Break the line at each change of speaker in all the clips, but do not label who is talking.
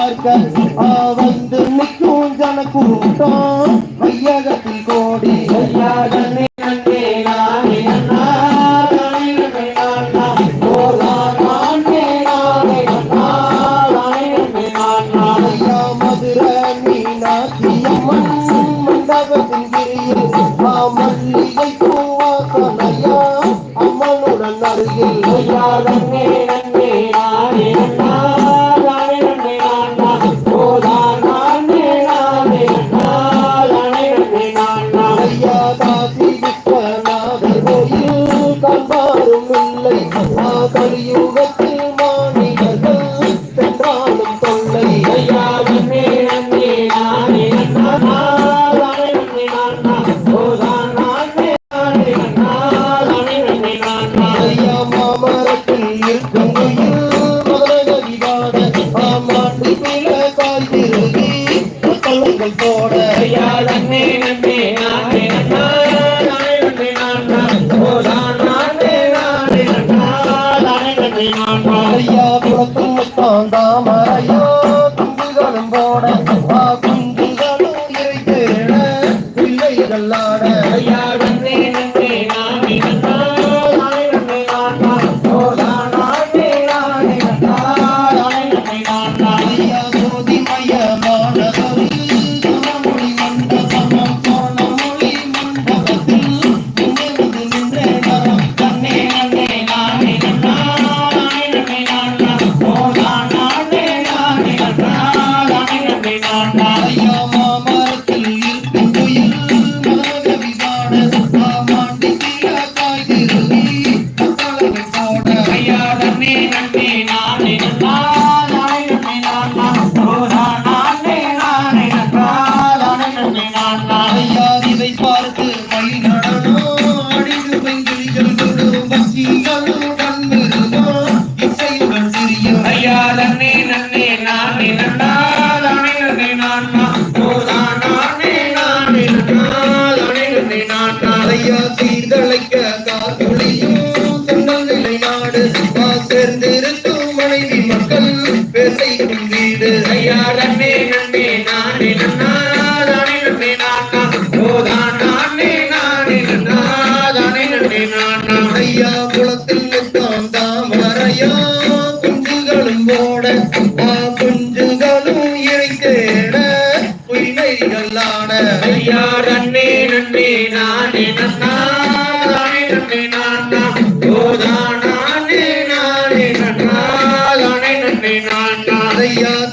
பார்க்க வந்து நிற்கும் ஜன கூட்டம் கோடி போட
நன்னே நன்னே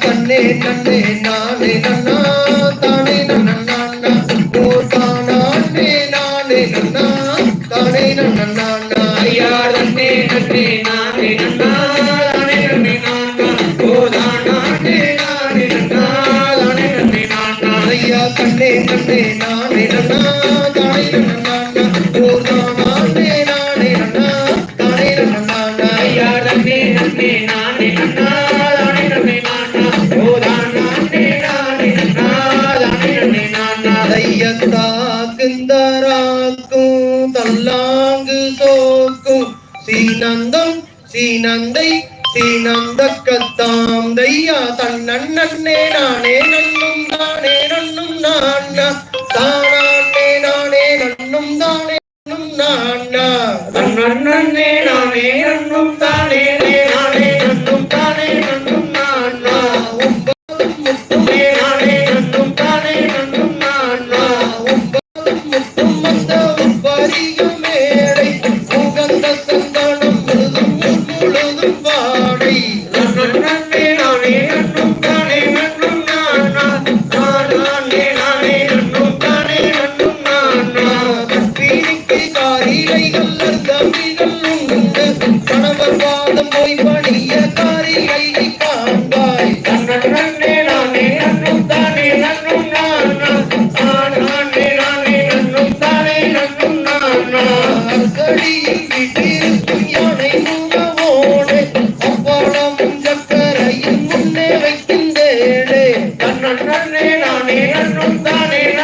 கண்ணே கண்ணே நான் நானே அண்ணும் தானே.
piernas frontales.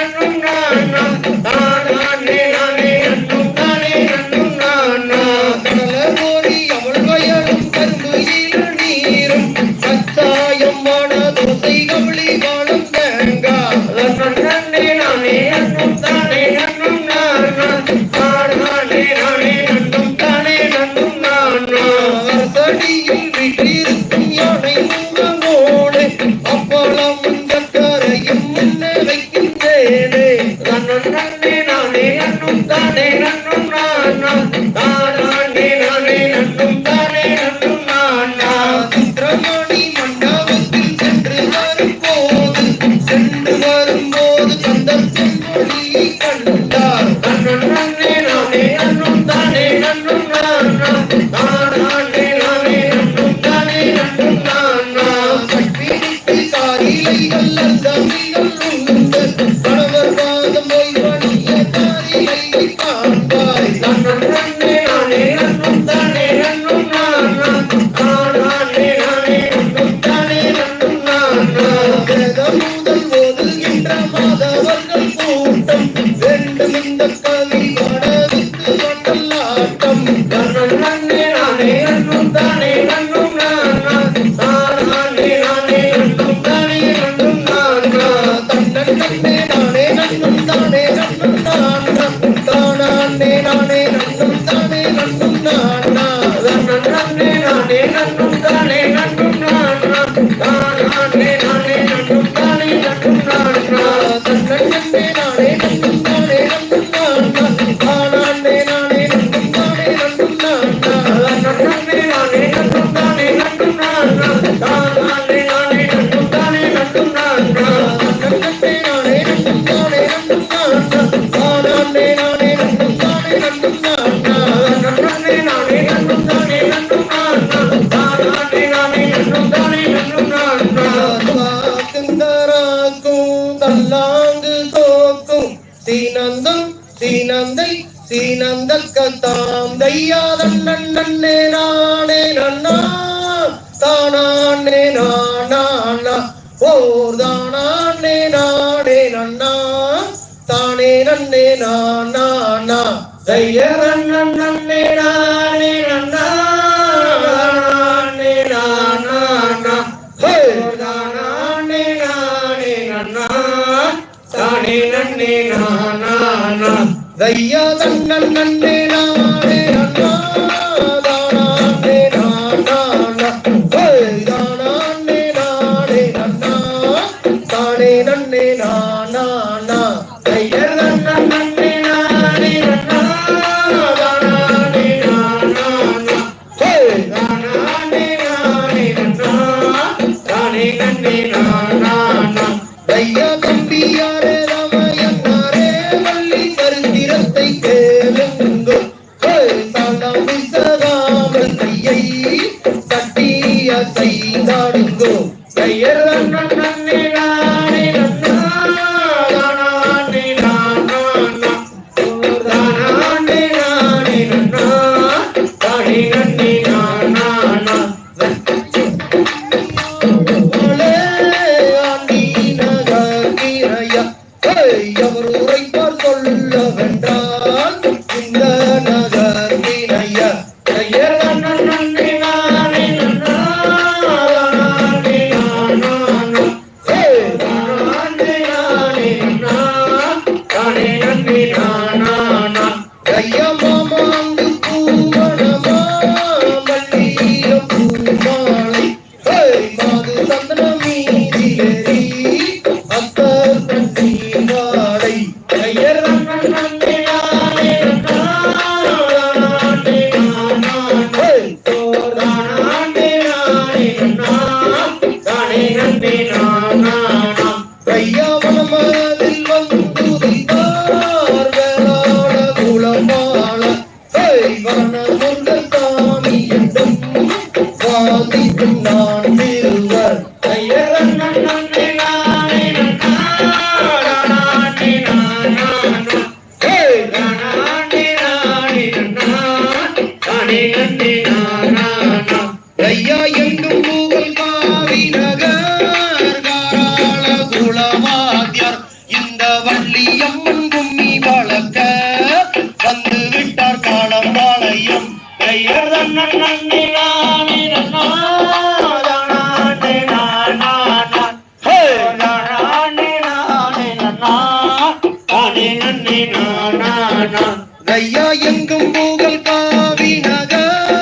நான்
நாங்கள் நாளை நட்பும் தானே நட்பும் நான் தானே
நானே நன்னா.
தானே நன்னே நானா நா ஜெய நன்னே
நானே நன்னா. நானே நானா நா
ஹே
தானே நானே நன்னா. தானே நன்னே நானா
ஜெய நன்னே
see.
ஐயா எங்கும் பூகல் காவி நகர் காராள குலவாத்தியார் இந்த வள்ளியம்மன் கும்மி வளர்க்க வந்து விட்டார் காலம்
பாளையம். ஐயர் தன்னன் நன்னே நானே நன்னா na na
ஐயா எங்கும் பூகல் காவி நகர்.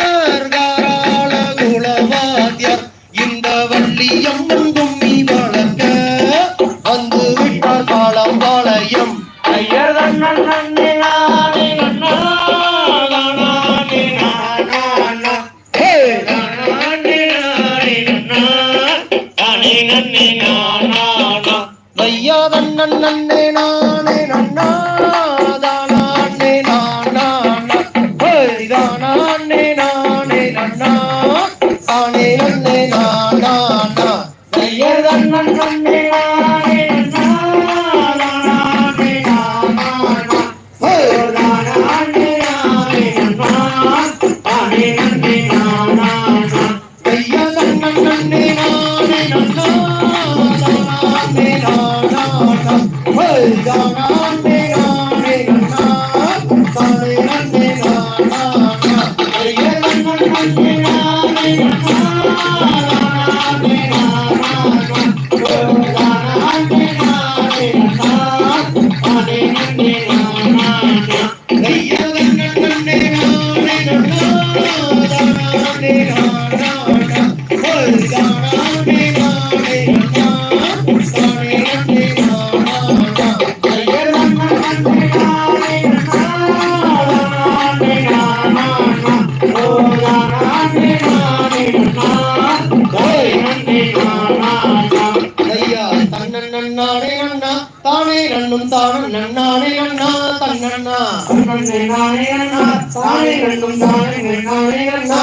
தானம் நன்னானே நன்னா
தன்னண்ணா நன்னானே நன்னா
தானே நன்னும்
தானே நன்னானே நன்னா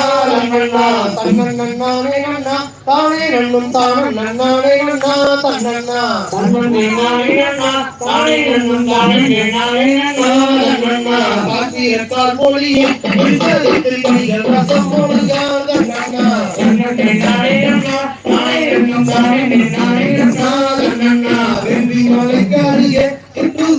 நன்னண்ணா தன்னண்ணானே
நன்னா தானே நன்னும்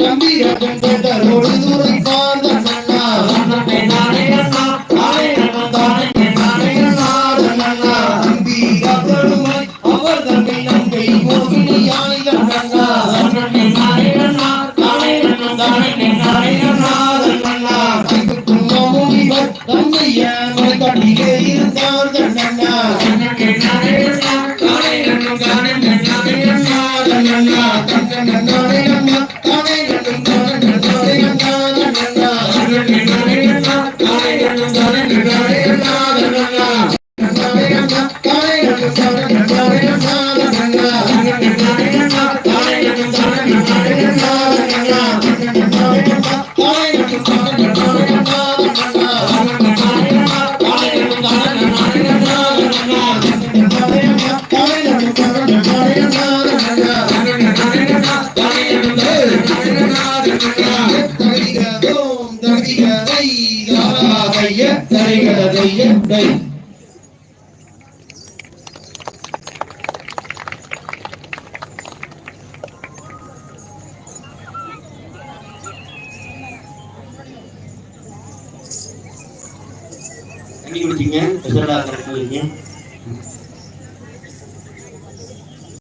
கம்பீரமும் Edmilson.